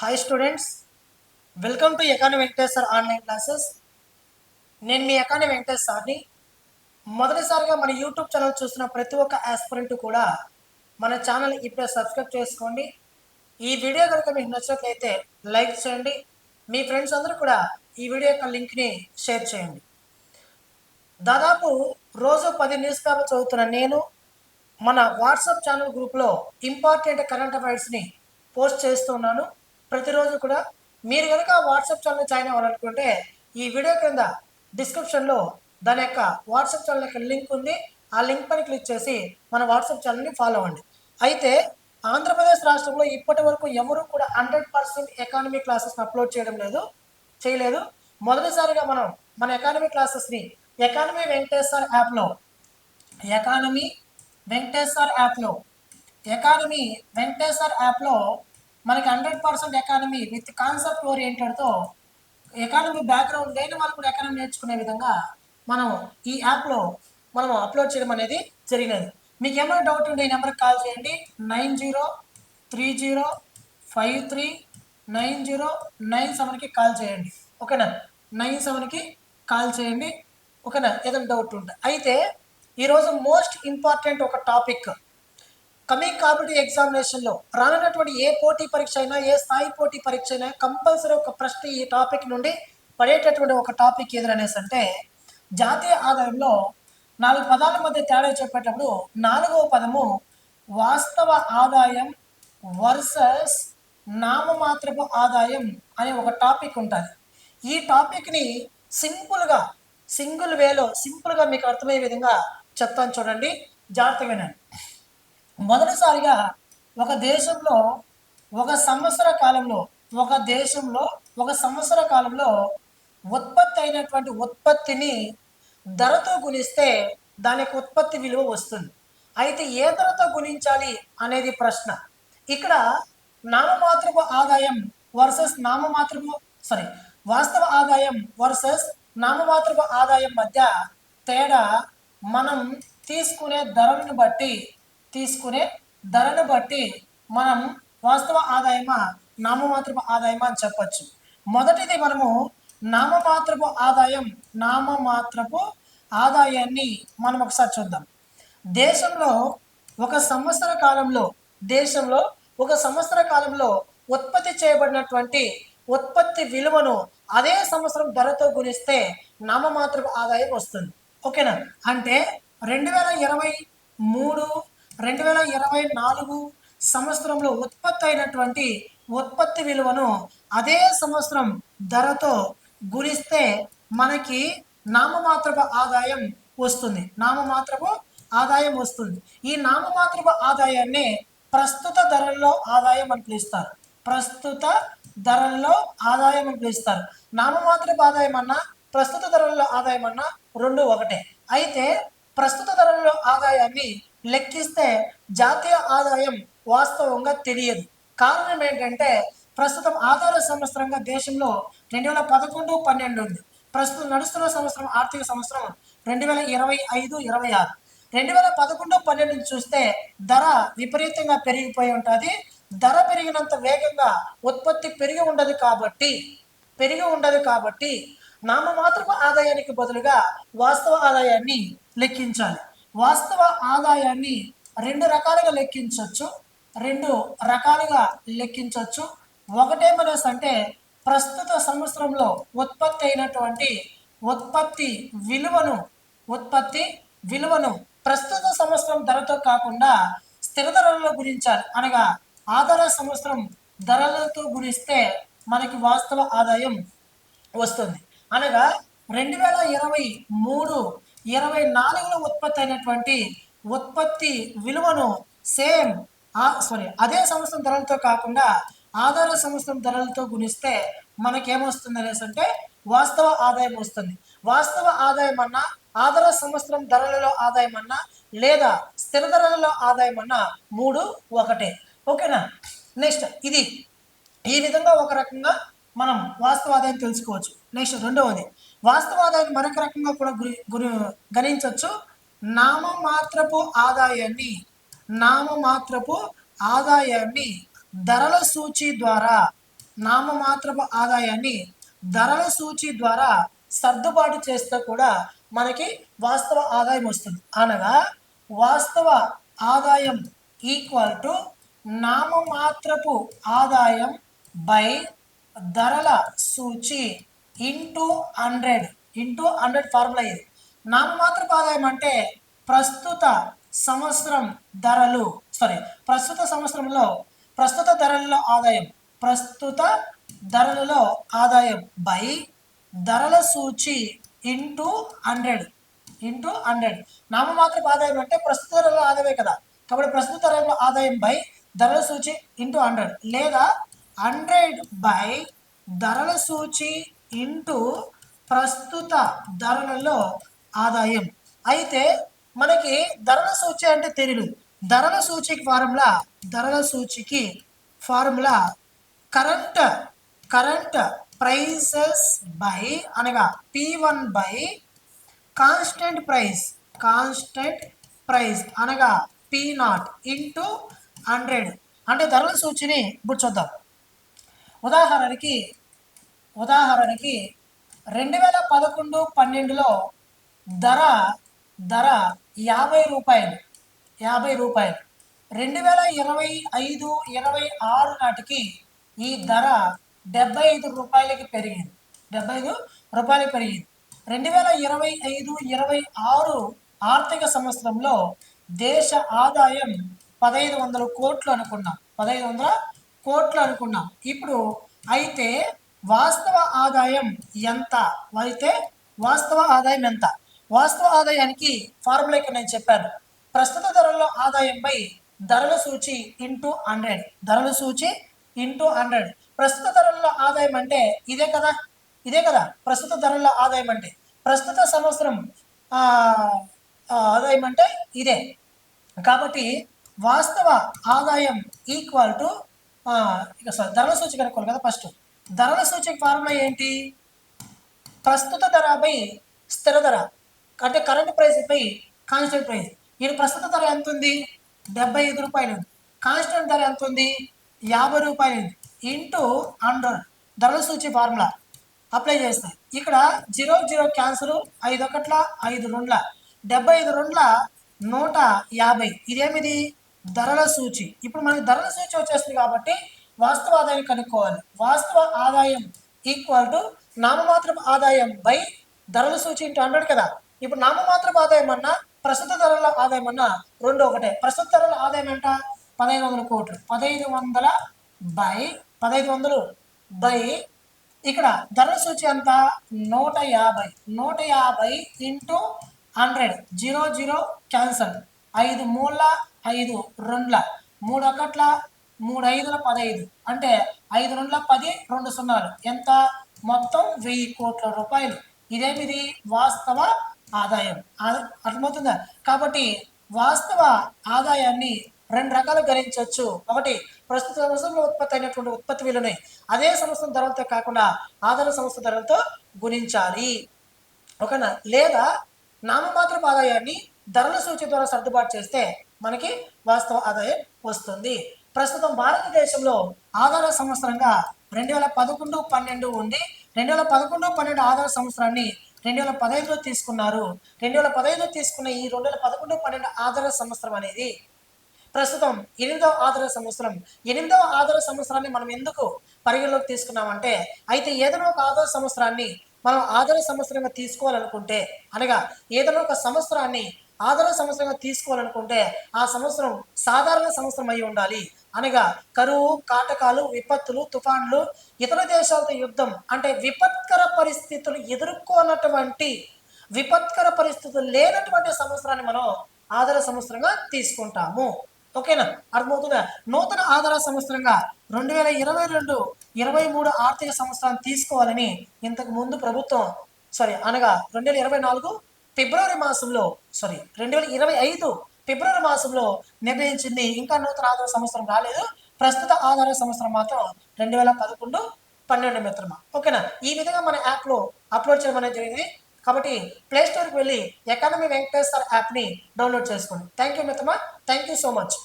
Hi students welcome to economy Venkateshwar online classes నేను మీ ఎకాని వెంకటేష్ సార్ని. మొదటిసారిగా మన యూట్యూబ్ ఛానల్ చూస్తున్న ప్రతి ఒక్క ఆస్పిరెంట్ కూడా మన ఛానల్ ఇప్పుడే సబ్స్క్రైబ్ చేసుకోండి. ఈ వీడియో కనుక మీకు నచ్చినట్లయితే లైక్ చేయండి. మీ ఫ్రెండ్స్ అందరూ కూడా ఈ వీడియో యొక్క లింక్ని షేర్ చేయండి. దాదాపు రోజు పది న్యూస్ పేపర్ చదువుతున్న నేను మన వాట్సాప్ ఛానల్ గ్రూప్లో ఇంపార్టెంట్ కరెంట్ అఫైర్స్ని పోస్ట్ చేస్తున్నాను ప్రతిరోజు కూడా మీరు కనుక వాట్సాప్ ఛానల్ జాయిన్ అవ్వాలనుకుంటే ఈ వీడియో క్రింద డిస్క్రిప్షన్లో దాని యొక్క వాట్సాప్ ఛానల్ యొక్క లింక్ ఉంది. ఆ లింక్ పైన క్లిక్ చేసి మన వాట్సాప్ ఛానల్ని ఫాలో అవ్వండి. అయితే ఆంధ్రప్రదేశ్ రాష్ట్రంలో ఇప్పటి వరకు ఎవరూ కూడా hundred percent economy classes upload చేయడం లేదు చేయలేదు. మొదటిసారిగా మనం మన ఎకానమీ క్లాసెస్ని ఎకానమీ వెంకటేశ్వర్ యాప్లో ఎకానమీ వెంకటేశ్వర్ యాప్లో ఎకానమీ వెంకటేశ్వర్ యాప్లో మనకి hundred percent economy with concept ఓరియంటెడ్తో economy background లేని వాళ్ళు కూడా ఎకానమీ నేర్చుకునే విధంగా మనం ఈ యాప్లో మనం అప్లోడ్ చేయడం అనేది జరిగినది. మీకు ఏమైనా డౌట్ ఉంటే ఈ నెంబర్కి కాల్ చేయండి. Nine zero three zero five three nine zero nine సెవెన్కి కాల్ చేయండి. ఓకేనా? నైన్ సెవెన్కి కాల్ చేయండి. ఓకేనా? ఏదైనా డౌట్ ఉంటే. అయితే ఈరోజు మోస్ట్ ఇంపార్టెంట్ ఒక టాపిక్ కమింగ్ కాంపిటేటివ్ ఎగ్జామినేషన్లో రానున్నటువంటి ఏ పోటీ పరీక్ష అయినా ఏ స్థాయి పోటీ పరీక్ష అయినా కంపల్సరీ ఒక ప్రశ్న ఈ టాపిక్ నుండి పడేటటువంటి ఒక టాపిక్ ఏదనేసి అంటే జాతీయ ఆదాయంలో నాలుగు పదాల మధ్య తేడా చెప్పేటప్పుడు నాలుగవ పదము వాస్తవ ఆదాయం వర్సెస్ నామమాత్రపు ఆదాయం అనే ఒక టాపిక్ ఉంటుంది. ఈ టాపిక్ని సింపుల్గా సింగిల్ వేలో సింపుల్గా మీకు అర్థమయ్యే విధంగా చెప్తాను చూడండి. జాగ్రత్తగా వినండి. మొదటిసారిగా ఒక దేశంలో ఒక సంవత్సర కాలంలో ఒక దేశంలో ఒక సంవత్సర కాలంలో ఉత్పత్తి అయినటువంటి ఉత్పత్తిని ధరతో గుణిస్తే దాని యొక్క ఉత్పత్తి విలువ వస్తుంది. అయితే ఏ ధరతో గుణించాలి అనేది ప్రశ్న. ఇక్కడ నామమాత్రపు ఆదాయం వర్సెస్ నామమాత్రపు సారీ వాస్తవ ఆదాయం వర్సెస్ నామమాత్రపు ఆదాయం మధ్య తేడా మనం తీసుకునే ధరలను బట్టి తీసుకునే ధరను బట్టి మనం వాస్తవ ఆదాయమా నామమాత్రపు ఆదాయమా అని చెప్పచ్చు. మొదటిది మనము నామమాత్రపు ఆదాయం నామమాత్రపు ఆదాయాన్ని మనం ఒకసారి చూద్దాం. దేశంలో ఒక సంవత్సర కాలంలో దేశంలో ఒక సంవత్సర కాలంలో ఉత్పత్తి చేయబడినటువంటి ఉత్పత్తి విలువను అదే సంవత్సరం ధరతో గుణిస్తే నామమాత్రపు ఆదాయం వస్తుంది. ఓకేనా? అంటే రెండు వేల ఇరవై మూడు రెండు వేల ఇరవై నాలుగు సంవత్సరంలో ఉత్పత్తి అయినటువంటి ఉత్పత్తి విలువను అదే సంవత్సరం ధరతో గుణిస్తే మనకి నామమాత్రపు ఆదాయం వస్తుంది. నామమాత్రపు ఆదాయం వస్తుంది. ఈ నామమాత్రపు ఆదాయాన్ని ప్రస్తుత ధరల్లో ఆదాయం అని పిలుస్తారు. ప్రస్తుత ధరల్లో ఆదాయం అని పిలుస్తారు. నామమాత్రపు ఆదాయం అన్నా ప్రస్తుత ధరల్లో ఆదాయం అన్నా రెండు ఒకటే. అయితే ప్రస్తుత ధరల్లో ఆదాయాన్ని లెక్కిస్తే జాతీయ ఆదాయం వాస్తవంగా తెలియదు. కారణం ఏంటంటే ప్రస్తుతం ఆధార సంవత్సరంగా దేశంలో రెండు వేల పదకొండు పన్నెండు ఉంది. ప్రస్తుతం నడుస్తున్న సంవత్సరం ఆర్థిక సంవత్సరం రెండు వేల ఇరవై ఐదు ఇరవై ఆరు. రెండు వేల పదకొండు పన్నెండు చూస్తే ధర విపరీతంగా పెరిగిపోయి ఉంటుంది. ధర పెరిగినంత వేగంగా ఉత్పత్తి పెరిగి ఉండదు కాబట్టి పెరిగి ఉండదు కాబట్టి నామమాత్రపు ఆదాయానికి బదులుగా వాస్తవ ఆదాయాన్ని లెక్కించాలి. వాస్తవ ఆదాయాన్ని రెండు రకాలుగా లెక్కించవచ్చు. రెండు రకాలుగా లెక్కించవచ్చు. ఒకటేమనేసి అంటే ప్రస్తుత సంవత్సరంలో ఉత్పత్తి అయినటువంటి ఉత్పత్తి విలువను ఉత్పత్తి విలువను ప్రస్తుత సంవత్సరం ధరతో కాకుండా స్థిర ధరలలో గురించాలి అనగా ఆధార సంవత్సరం ధరలతో గురిస్తే మనకి వాస్తవ ఆదాయం వస్తుంది. అనగా రెండు వేల ఇరవై మూడు ఇరవై నాలుగులో ఉత్పత్తి అయినటువంటి ఉత్పత్తి విలువను సేమ్ సారీ అదే సంవత్సరం ధరలతో కాకుండా ఆధార సంవత్సరం ధరలతో గుణిస్తే మనకేమొస్తుంది అనేసి అంటే వాస్తవ ఆదాయం వస్తుంది. వాస్తవ ఆదాయం అన్నా ఆధార సంవత్సరం ధరలలో ఆదాయం అన్నా లేదా స్థిర ధరలలో ఆదాయం అన్నా మూడు ఒకటే. ఓకేనా? నెక్స్ట్ ఇది. ఈ విధంగా ఒక రకంగా మనం వాస్తవ ఆదాయం తెలుసుకోవచ్చు. నెక్స్ట్ రెండవది. వాస్తవ మరొక రకంగా కూడా గురి గురి గణించవచ్చు. నామమాత్రపు ఆదాయాన్ని నామమాత్రపు ఆదాయాన్ని ధరల సూచి ద్వారా నామమాత్రపు ఆదాయాన్ని ధరల సూచి ద్వారా సర్దుబాటు చేస్తే కూడా మనకి వాస్తవ ఆదాయం వస్తుంది. అనగా వాస్తవ ఆదాయం ఈక్వల్ టు నామమాత్రపు ఆదాయం బై ధరల సూచి. Into hundred into hundred formula ఇది. నామమాత్రపు ఆదాయం అంటే ప్రస్తుత సంవత్సరం ధరలు సారీ ప్రస్తుత సంవత్సరంలో ప్రస్తుత ధరలలో ఆదాయం ప్రస్తుత ధరలలో ఆదాయం బై ధరల సూచి ఇంటూ హండ్రెడ్ ఇంటూ హండ్రెడ్. నామమాత్రపు ఆదాయం అంటే ప్రస్తుత ధరల ఆదాయమే కదా. కాబట్టి ప్రస్తుత ధరల ఆదాయం బై ధరల సూచి ఇంటూ హండ్రెడ్ లేదా హండ్రెడ్ బై ధరల సూచి ఇంటూ ప్రస్తుత ధరలలో ఆదాయం. అయితే మనకి ధరల సూచి అంటే తెలియదు ధరల సూచికి ఫార్ములా ధరల సూచికి formula current current prices by అనగా P one by constant price constant price అనగా పి నాట్ ఇంటూ హండ్రెడ్. అంటే ధరల సూచిని ఇప్పుడు చూద్దాం. ఉదాహరణకి ఉదాహరణకి రెండు వేల పదకొండు పన్నెండులో ధర ధర యాభై రూపాయలు యాభై రూపాయలు. రెండు వేల ఇరవై ఐదు ఇరవై ఆరు నాటికి ఈ ధర డెబ్బై ఐదు రూపాయలకి పెరిగింది. డెబ్బై ఐదు రూపాయలు పెరిగింది. రెండు వేల ఇరవై ఐదు ఇరవై ఆరు ఆర్థిక సంవత్సరంలో దేశ ఆదాయం పదహైదు వందల కోట్లు అనుకున్నాం. పదహైదు వందల కోట్లు అనుకున్నాం. ఇప్పుడు అయితే వాస్తవ ఆదాయం ఎంత? అయితే వాస్తవ ఆదాయం ఎంత? వాస్తవ ఆదాయానికి ఫార్ములా ఇక్కడ నేను చెప్పాను. ప్రస్తుత ధరల్లో ఆదాయంపై ధరల సూచి ఇంటూ హండ్రెడ్ ధరల సూచి ఇంటూ హండ్రెడ్ ప్రస్తుత ధరల్లో ఆదాయం అంటే ఇదే కదా? ఇదే కదా? ప్రస్తుత ధరల్లో ఆదాయం అంటే. ప్రస్తుత సంవత్సరం ఆదాయం అంటే ఇదే. కాబట్టి వాస్తవ ఆదాయం ఈక్వల్ టు ఇక ధరల సూచి కనుక్కోవాలి కదా ఫస్ట్ ధరల సూచక ఫార్ములా ఏంటి? ప్రస్తుత ధర బై స్థిర ధర అంటే current price by constant price ఈయన ప్రస్తుత ధర ఎంత ఉంది డెబ్బై ఐదు రూపాయలు కాన్స్టెంట్ ధర ఎంత ఉంది యాభై రూపాయలు ఇంటూ హండ్రెడ్ ధరల సూచి ఫార్ములా అప్లై చేస్తాయి ఇక్కడ జీరో జీరో క్యాన్సర్ ఐదు ఒకట్ల ఐదు రెండ్ల. డెబ్బై ఐదు రెండ్ల నూట యాభై. ఇదేమిది? ధరల సూచి. ఇప్పుడు మనకి ధరల సూచి వచ్చేస్తుంది కాబట్టి వాస్తవ ఆదాయం కనుక్కోవాలి. వాస్తవ ఆదాయం ఈక్వల్ టు నామమాత్రపు ఆదాయం బై ధరల సూచి ఇంటూ హండ్రెడ్ కదా. ఇప్పుడు నామమాత్రపు ఆదాయం అన్నా ప్రస్తుత ధరల ఆదాయం అన్నా రెండు ఒకటే. ప్రస్తుత ధరల ఆదాయం ఎంత? పదహైదు వందల కోట్లు. పదహైదు వందల బై పదహైదు వందలు బై ఇక్కడ ధరల సూచి అంత నూట యాభై. నూట యాభై into hundred zero zero cancel ఐదు మూల ఐదు రెండ్ల. మూడు ఒకట్ల మూడు ఐదుల పదహైదు అంటే ఐదు రెండుల పది రెండు సున్నాలు. ఎంత? మొత్తం వెయ్యి కోట్ల రూపాయలు. ఇదేమిది వాస్తవ ఆదాయం? అర్థమవుతుందా? కాబట్టి వాస్తవ ఆదాయాన్ని రెండు రకాలు గణించవచ్చు. ఒకటి ప్రస్తుత సంవత్సరంలో ఉత్పత్తి అయినటువంటి ఉత్పత్తి విలువని అదే సంవత్సరం ధరలతో కాకుండా ఆధార సంవత్సర ధరలతో గుణించాలి. ఓకేనా? లేదా నామమాత్రపు ఆదాయాన్ని ధరల సూచి ద్వారా సర్దుబాటు చేస్తే మనకి వాస్తవ ఆదాయం వస్తుంది. ప్రస్తుతం భారతదేశంలో ఆధార సంవత్సరంగా రెండు వేల పదకొండు పన్నెండు ఉంది రెండు వేల పదకొండు పన్నెండు ఆధార సంవత్సరాన్ని రెండు వేల పదహైదులో తీసుకున్నారు. రెండు వేల పదహైదులో తీసుకున్న ఈ రెండు వేల పదకొండు పన్నెండు ఆధార సంవత్సరం అనేది ప్రస్తుతం ఎనిమిదవ ఆధార సంవత్సరం. ఎనిమిదవ ఆధార సంవత్సరాన్ని మనం ఎందుకు పరిగణలోకి తీసుకున్నామంటే అయితే ఏదైనా ఒక ఆధార సంవత్సరాన్ని మనం ఆధార సంవత్సరంగా తీసుకోవాలనుకుంటే అనగా ఏదైనా ఒక సంవత్సరాన్ని ఆధార సంవత్సరంగా తీసుకోవాలనుకుంటే ఆ సంవత్సరం సాధారణ సంవత్సరం అయి ఉండాలి. అనగా కరువు కాటకాలు విపత్తులు తుఫాన్లు ఇతర దేశాలతో యుద్ధం అంటే విపత్కర పరిస్థితులు ఎదుర్కొన్నటువంటి విపత్కర పరిస్థితులు లేనటువంటి సంవత్సరాన్ని మనం ఆధార సంవత్సరంగా తీసుకుంటాము. ఓకేనా? అర్థమవుతుందా? నూతన ఆధార సంవత్సరంగా రెండు వేల ఇరవై రెండు ఇరవై మూడు ఆర్థిక సంవత్సరాన్ని తీసుకోవాలని ఇంతకు ముందు ప్రభుత్వం సారీ అనగా రెండు వేల ఇరవై నాలుగు ఫిబ్రవరి మాసంలో సారీ రెండు వేల ఇరవై ఐదు ఫిబ్రవరి మాసంలో నిర్ణయించింది ఇంకా నూతన ఆధార సంవత్సరం రాలేదు. ప్రస్తుత ఆధార సంవత్సరం మాత్రం రెండు వేల పదకొండు పన్నెండు మిత్రమా? ఓకేనా? ఈ విధంగా మన యాప్లో అప్లోడ్ చేయడం అనేది జరిగింది. కాబట్టి ప్లే స్టోర్కి వెళ్ళి ఎకానమీ వెంకటేశ్వర్ యాప్ని డౌన్లోడ్ చేసుకోండి. థ్యాంక్ యూ మిత్రమా. Thank you so much.